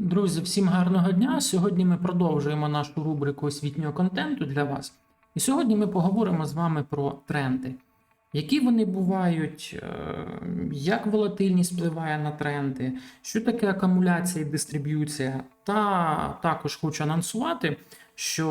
Друзі, всім гарного дня! Сьогодні ми продовжуємо нашу рубрику освітнього контенту для вас. І сьогодні ми поговоримо з вами про тренди. Які вони бувають, е, як волатильність впливає на тренди, що таке акумуляція і дистриб'юція. Та також хочу анонсувати, що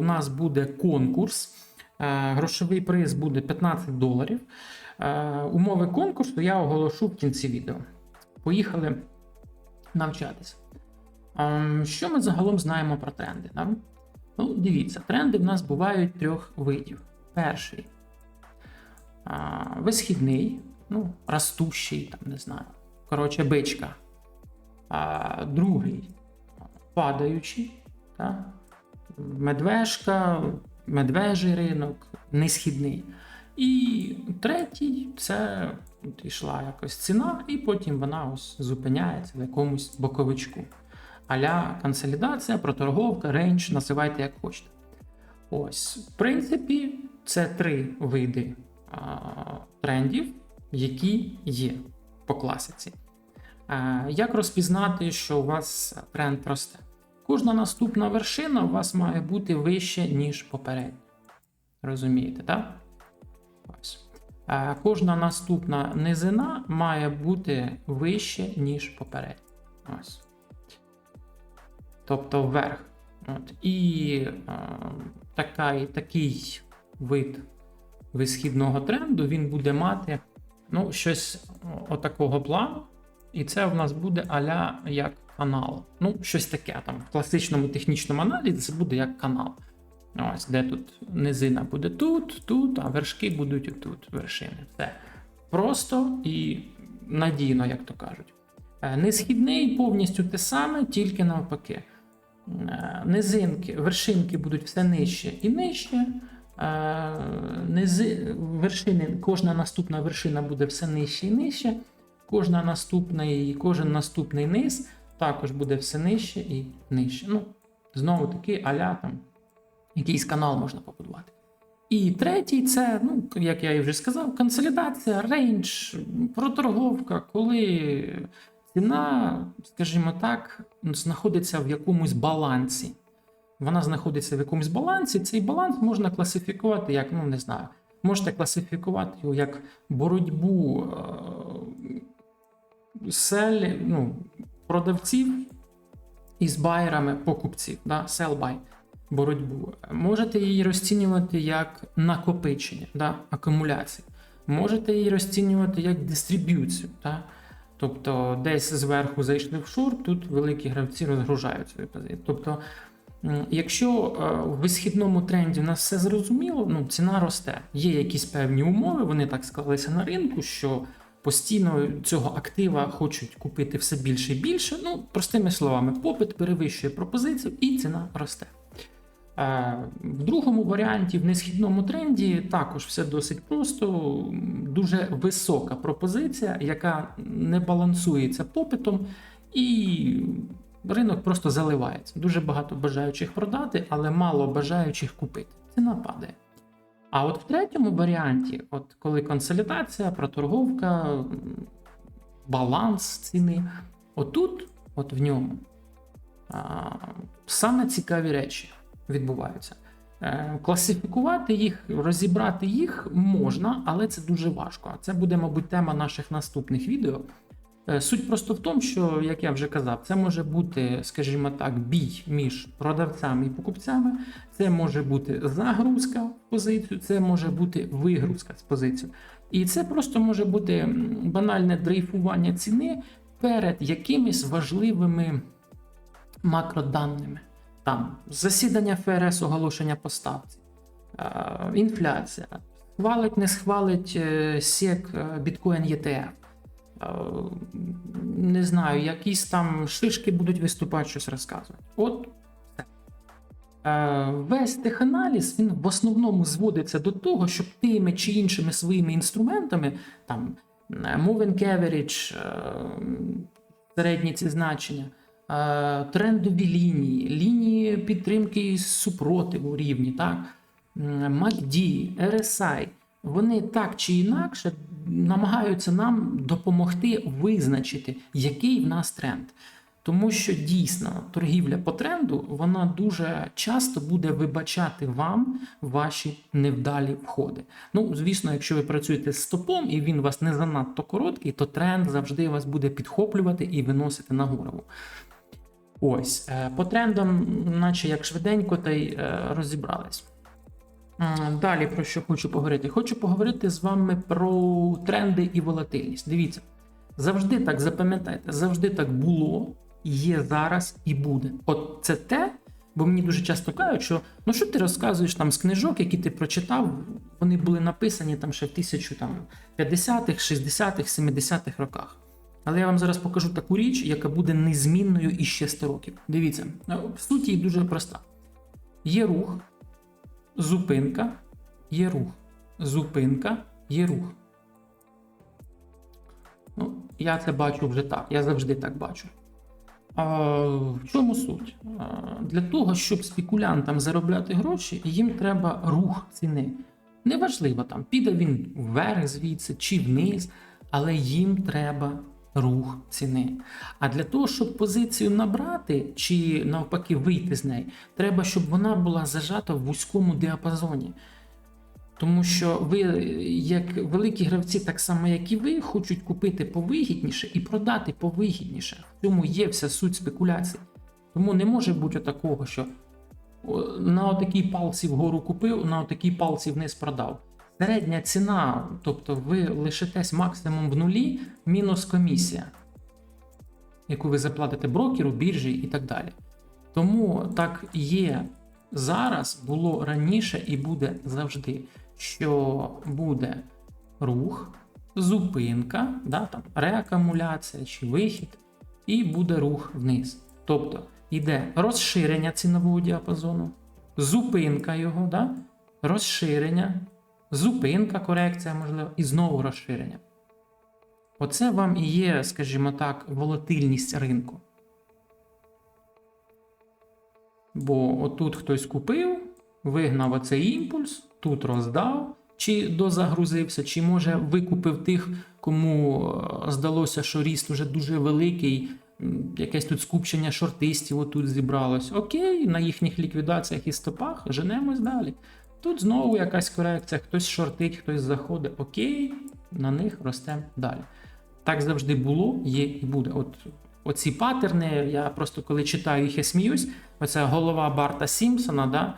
у нас буде конкурс. Е, Грошовий приз буде 15 доларів. Е, Умови конкурсу я оголошу в кінці відео. Поїхали навчатися. Ем, Що ми загалом знаємо про тренди? Да? Ну, дивіться, тренди в нас бувають трьох видів. Перший висхідний, ну, ростущий, там, не знаю. Коротше, бичка. Другий падаючий, да? медвежка, медвежий ринок, несхідний. І третій це от йшла якось ціна, і потім вона ось зупиняється в якомусь боковичку. Аля консолідація, проторговка, рейндж, називайте як хочете. Ось, в принципі, це три види а, трендів, які є по класиці. А, як розпізнати, що у вас тренд росте? Кожна наступна вершина у вас має бути вище, ніж попередня. Розумієте, так? Ось. А, кожна наступна низина має бути вище, ніж попередня. Ось тобто вверх. От. І е, така, такий вид висхідного тренду він буде мати ну, щось отакого плану. І це в нас буде аля як канал. Ну, щось таке там в класичному технічному аналізі це буде як канал. Ось, де тут низина буде тут, тут, а вершки будуть тут, вершини. Все. Просто і надійно, як то кажуть. Е, Несхідний повністю те саме, тільки навпаки. Е, Низинки, вершинки будуть все нижче і нижче. Е, Низи, вершини, кожна наступна вершина буде все нижче і нижче. Кожна наступний, кожен наступний низ також буде все нижче і нижче. Ну, знову таки, аля там якийсь канал можна побудувати. І третій це, ну, як я і вже сказав, консолідація, рейндж, проторговка, коли ціна, скажімо так, знаходиться в якомусь балансі. Вона знаходиться в якомусь балансі. Цей баланс можна класифікувати як, ну не знаю, можете класифікувати його як боротьбу е- сель, ну, продавців із байерами покупців, да? sell-buy боротьбу. Можете її розцінювати як накопичення, да? акумуляцію. Можете її розцінювати як дистриб'юцію. Да? Тобто десь зверху зайшли в шорт, тут великі гравці розгружають свої позиції. Тобто, якщо е, в висхідному тренді в нас все зрозуміло, ну ціна росте. Є якісь певні умови, вони так склалися на ринку, що постійно цього актива хочуть купити все більше і більше. Ну, простими словами, попит перевищує пропозицію і ціна росте. Е, В другому варіанті, в несхідному тренді, також все досить просто, дуже висока пропозиція, яка не балансується попитом, і ринок просто заливається. Дуже багато бажаючих продати, але мало бажаючих купити. Ціна падає. А от в третьому варіанті, от коли консолідація, проторговка, баланс ціни, отут, от в ньому, саме цікаві речі відбуваються. Е, Класифікувати їх, розібрати їх можна, але це дуже важко. Це буде, мабуть, тема наших наступних відео. Е, Суть просто в тому, що, як я вже казав, це може бути, скажімо так, бій між продавцями і покупцями, це може бути загрузка в позицію, це може бути вигрузка з позицію. І це просто може бути банальне дрейфування ціни перед якимись важливими макроданими. Там засідання ФРС, оголошення поставці, е, інфляція, схвалить, не схвалить е, сек е, біткоін. Е, Не знаю, якісь там шишки будуть виступати, щось розказувати. От Весь теханаліз він в основному зводиться до того, щоб тими чи іншими своїми інструментами, там moving average, середні ці значення, трендові лінії, лінії підтримки супротиву рівні, так? MACD, RSI, вони так чи інакше намагаються нам допомогти визначити, який в нас тренд. Тому що дійсно торгівля по тренду вона дуже часто буде вибачати вам ваші невдалі входи. Ну, звісно, якщо ви працюєте з стопом і він у вас не занадто короткий, то тренд завжди вас буде підхоплювати і виносити нагору. Ось е, по трендам, наче як швиденько, та й е, розібрались. Далі про що хочу поговорити? Хочу поговорити з вами про тренди і волатильність. Дивіться, завжди так запам'ятайте, завжди так було, є зараз і буде. От це те, бо мені дуже часто кажуть, що ну що ти розказуєш там з книжок, які ти прочитав, вони були написані там ще в 1050-х, 60-х, 70-х роках. Але я вам зараз покажу таку річ, яка буде незмінною і ще 100 років. Дивіться, ну, в суті дуже проста. Є рух, зупинка, є рух, зупинка, є рух. Ну, я це бачу вже так, я завжди так бачу. А, в чому суть? А, для того, щоб спекулянтам заробляти гроші, їм треба рух ціни. Неважливо, там піде він вверх звідси чи вниз, але їм треба рух ціни. А для того, щоб позицію набрати чи навпаки вийти з неї, треба, щоб вона була зажата в вузькому діапазоні. Тому що ви, як великі гравці, так само як і ви, хочуть купити повигідніше і продати повигідніше. В цьому є вся суть спекуляції. Тому не може бути такого, що на отакій палці вгору купив, на отакій палці вниз продав. Середня ціна, тобто ви лишитесь максимум в нулі, мінус комісія, яку ви заплатите брокеру, біржі і так далі. Тому так є зараз, було раніше і буде завжди, що буде рух, зупинка, да, там, реакумуляція чи вихід, і буде рух вниз. Тобто йде розширення цінового діапазону, зупинка його, да, розширення, зупинка, корекція, можливо, і знову розширення. Оце вам і є, скажімо так, волатильність ринку. Бо отут хтось купив, вигнав оцей імпульс, тут роздав, чи дозагрузився, чи може викупив тих, кому е, здалося, що ріст вже дуже великий, якесь тут скупчення шортистів отут зібралось. Окей, на їхніх ліквідаціях і стопах женемось далі. Тут знову якась корекція, хтось шортить, хтось заходить. Окей, на них ростемо далі. Так завжди було, є і буде. От оці паттерни, я просто коли читаю їх, я сміюсь. Оця голова Барта Сімпсона, да?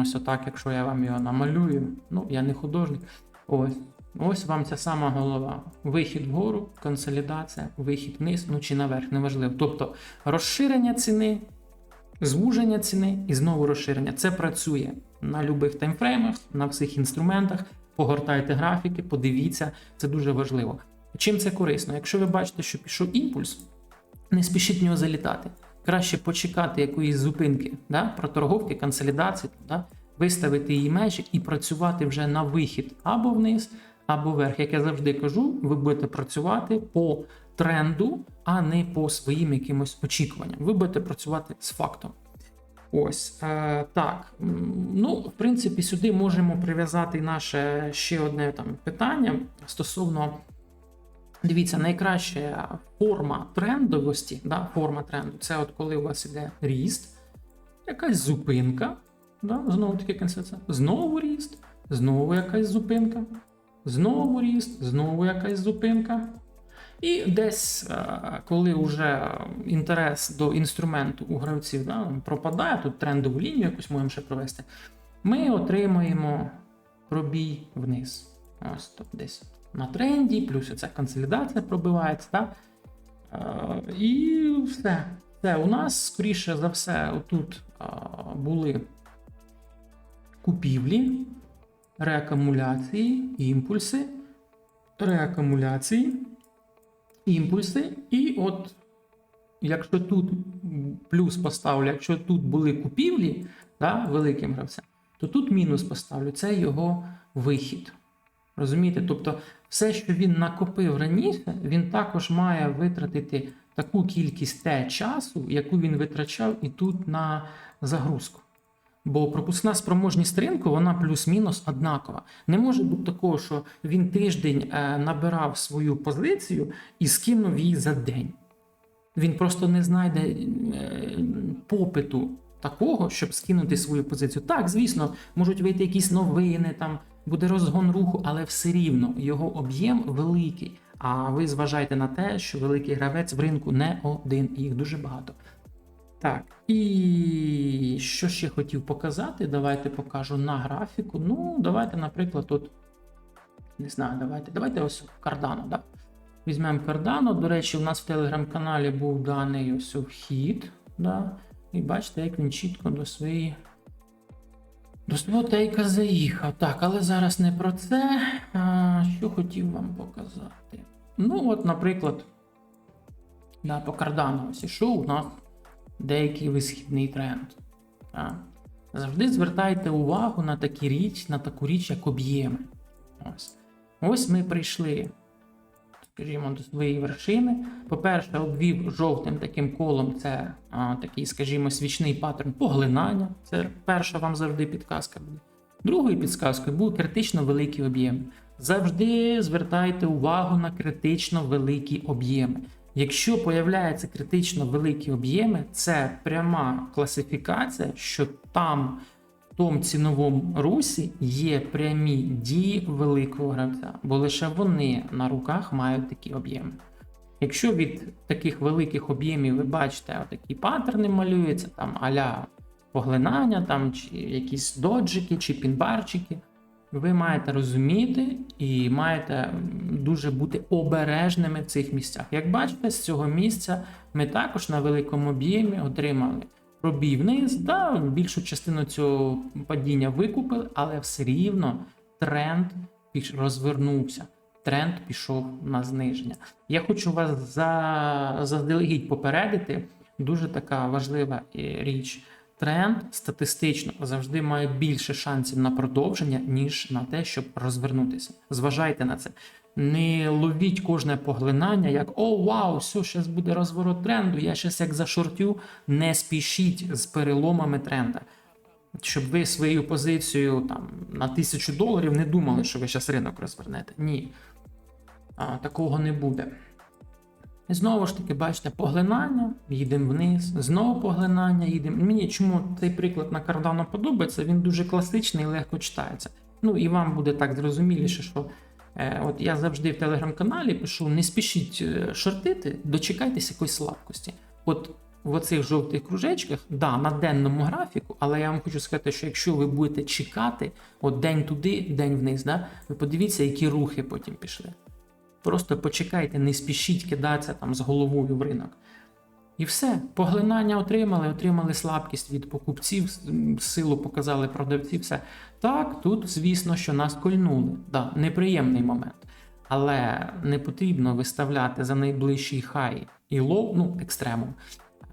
ось отак, якщо я вам його намалюю. Ну, я не художник. Ось. Ось вам ця сама голова. Вихід вгору, консолідація, вихід вниз, ну чи наверх, неважливо. Тобто розширення ціни, звуження ціни і знову розширення. Це працює на любих таймфреймах, на всіх інструментах. Погортайте графіки, подивіться, це дуже важливо. Чим це корисно? Якщо ви бачите, що пішов імпульс, не спішіть в нього залітати. Краще почекати якоїсь зупинки, да? проторговки, консолідації, да? виставити її межі і працювати вже на вихід або вниз, або вверх. Як я завжди кажу, ви будете працювати по тренду, а не по своїм якимось очікуванням. Ви будете працювати з фактом. Ось е, так. Ну, в принципі, сюди можемо прив'язати наше ще одне там питання стосовно. Дивіться, найкраща форма трендовості, да, форма тренду це от коли у вас іде ріст, якась зупинка, да, знову таки консенсус, знову ріст, знову якась зупинка, знову ріст, знову якась зупинка. І десь, е, коли вже інтерес до інструменту у гравців да, пропадає, тут трендову лінію якусь можемо ще провести, ми отримуємо пробій вниз. Ось тут десь на тренді, плюс ця консолідація пробивається. Так? Е, і все. Все, у нас, скоріше за все, отут е, були купівлі, реакумуляції, імпульси, реакумуляції, імпульси. І от, якщо тут плюс поставлю, якщо тут були купівлі да, великим гравцям, то тут мінус поставлю. Це його вихід. Розумієте? Тобто, все, що він накопив раніше, він також має витратити таку кількість те часу, яку він витрачав і тут на загрузку. Бо пропускна спроможність ринку, вона плюс-мінус однакова. Не може бути такого, що він тиждень е, набирав свою позицію і скинув її за день. Він просто не знайде е, попиту такого, щоб скинути свою позицію. Так, звісно, можуть вийти якісь новини, там буде розгон руху, але все рівно його об'єм великий. А ви зважайте на те, що великий гравець в ринку не один, їх дуже багато. Так, і що ще хотів показати? Давайте покажу на графіку. Ну, давайте, наприклад, тут. Не знаю, давайте. Давайте ось Cardano, да? Візьмемо Cardano. До речі, у нас в телеграм-каналі був даний ось вхід. Да? І бачите, як він чітко до своєї. До свого тейка заїхав. Так, але зараз не про це. А, що хотів вам показати? Ну, от, наприклад, да, по Cardano ось ішов у нас деякий висхідний тренд. Так. Завжди звертайте увагу на такі річ, на таку річ, як об'єми. Ось. Ось ми прийшли, скажімо, до своєї вершини. По-перше, обвів жовтим таким колом це а, такий, скажімо, свічний паттерн поглинання. Це перша вам завжди підказка буде. Другою підказкою був критично великий об'єм. Завжди звертайте увагу на критично великі об'єми. Якщо появляються критично великі об'єми, це пряма класифікація, що там в тому ціновому русі є прямі дії великого гравця, бо лише вони на руках мають такі об'єми. Якщо від таких великих об'ємів ви бачите, отакі паттерни малюються, там аля поглинання, там чи якісь доджики, чи пінбарчики, ви маєте розуміти і маєте дуже бути обережними в цих місцях. Як бачите, з цього місця ми також на великому об'ємі отримали пробій вниз, да, більшу частину цього падіння викупили, але все рівно тренд розвернувся. Тренд пішов на зниження. Я хочу вас за, заздалегідь попередити. Дуже така важлива е, річ. Тренд статистично завжди має більше шансів на продовження, ніж на те, щоб розвернутися. Зважайте на це. Не ловіть кожне поглинання, як о, вау, все, зараз буде розворот тренду. Я щас як зашортю. Не спішіть з переломами тренда. Щоб ви свою позицію там на тисячу доларів не думали, що ви зараз ринок розвернете. Ні. А, такого не буде. Знову ж таки, бачите, поглинання, їдемо вниз, знову поглинання, їдемо. Мені чому цей приклад на Cardano подобається, він дуже класичний і легко читається. Ну і вам буде так зрозуміліше, що е, от я завжди в телеграм-каналі пишу: не спішіть е, шортити, дочекайтеся якоїсь слабкості. От в оцих жовтих кружечках, да, на денному графіку, але я вам хочу сказати, що якщо ви будете чекати, от день туди, день вниз, да, ви подивіться, які рухи потім пішли. Просто почекайте, не спішіть кидатися там з головою в ринок. І все, поглинання отримали, отримали слабкість від покупців, силу показали продавці, все. Так, тут, звісно, що нас кольнули. Да, неприємний момент. Але не потрібно виставляти за найближчий хай і лоу, ну, екстремум,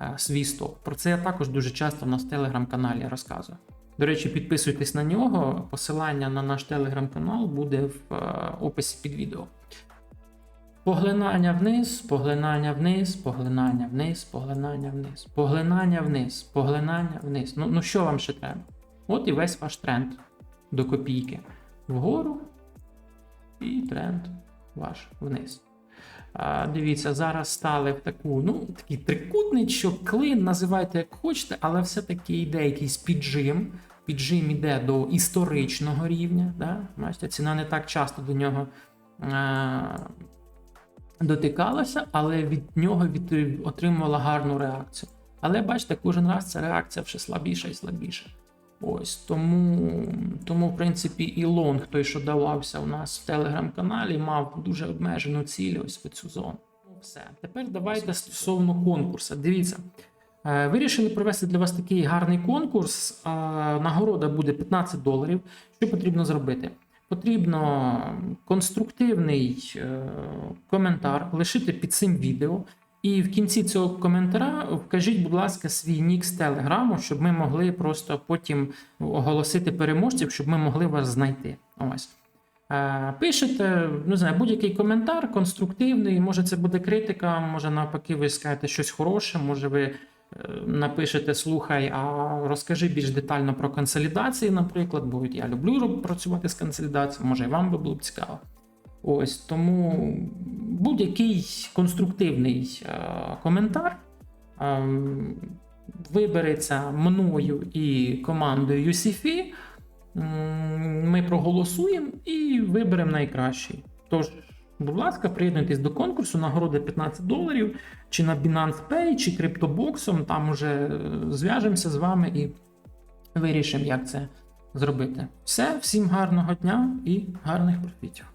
е, свій стоп. Про це я також дуже часто в нас в телеграм-каналі розказую. До речі, підписуйтесь на нього. Посилання на наш телеграм-канал буде в е, описі під відео. Поглинання вниз, поглинання вниз, поглинання вниз, поглинання вниз, поглинання вниз, поглинання вниз. Ну, ну що вам ще треба? От і весь ваш тренд до копійки. Вгору і тренд ваш вниз. А, дивіться, зараз стали в таку, ну, такий трикутничок, клин, називайте як хочете, але все-таки йде якийсь піджим. Піджим іде до історичного рівня. Да? Бачите, ціна не так часто до нього. А, дотикалася, але від нього від, отримувала гарну реакцію. Але бачите, кожен раз ця реакція все слабіша і слабіша. Ось тому, тому, в принципі, і лонг, той, що давався у нас в телеграм-каналі, мав дуже обмежену ціль ось в цю зону. Ну, Все. Тепер давайте стосовно конкурсу. Дивіться, е, вирішили провести для вас такий гарний конкурс. Е, Нагорода буде 15 доларів. Що потрібно зробити? Потрібно конструктивний е, коментар лишити під цим відео. І в кінці цього коментаря вкажіть, будь ласка, свій нік з телеграму, щоб ми могли просто потім оголосити переможців, щоб ми могли вас знайти. Ось. Е, Пишете, не знаю, будь-який коментар конструктивний, може це буде критика, може навпаки, ви скажете щось хороше, може ви напишете слухай, а розкажи більш детально про консолідації, наприклад, бо я люблю працювати з консолідацією, може і вам би було б цікаво. Ось тому будь-який конструктивний е, коментар е, вибереться мною і командою UCFI. Ми проголосуємо і виберемо найкращий. Тож, будь ласка, приєднуйтесь до конкурсу, нагороди 15 доларів, чи на Binance Pay, чи криптобоксом. Там уже е, зв'яжемося з вами і вирішимо, як це зробити. Все, всім гарного дня і гарних профітів.